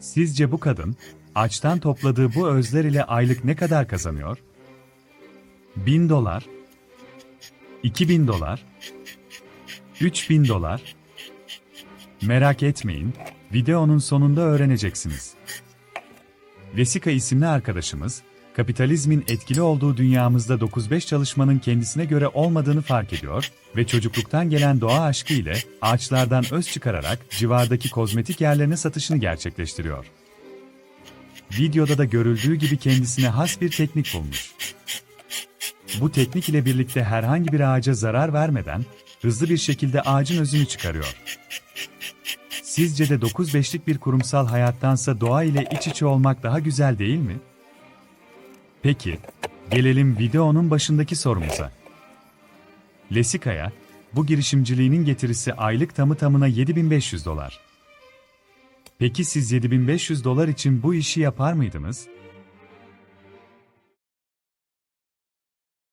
Sizce bu kadın, ağaçtan topladığı bu özler ile aylık ne kadar kazanıyor? 1000 dolar, 2000 dolar, 3000 dolar. Merak etmeyin, videonun sonunda öğreneceksiniz. Vesika isimli arkadaşımız, kapitalizmin etkili olduğu dünyamızda 9-5 çalışmanın kendisine göre olmadığını fark ediyor ve çocukluktan gelen doğa aşkı ile ağaçlardan öz çıkararak civardaki kozmetik yerlerine satışını gerçekleştiriyor. Videoda da görüldüğü gibi kendisine has bir teknik bulmuş. Bu teknik ile birlikte herhangi bir ağaca zarar vermeden hızlı bir şekilde ağacın özünü çıkarıyor. Sizce de 9-5'lik bir kurumsal hayattansa doğa ile iç içe olmak daha güzel değil mi? Peki, gelelim videonun başındaki sorumuza. Lesika'ya, bu girişimciliğinin getirisi aylık tamı tamına 7500 dolar. Peki siz 7500 dolar için bu işi yapar mıydınız?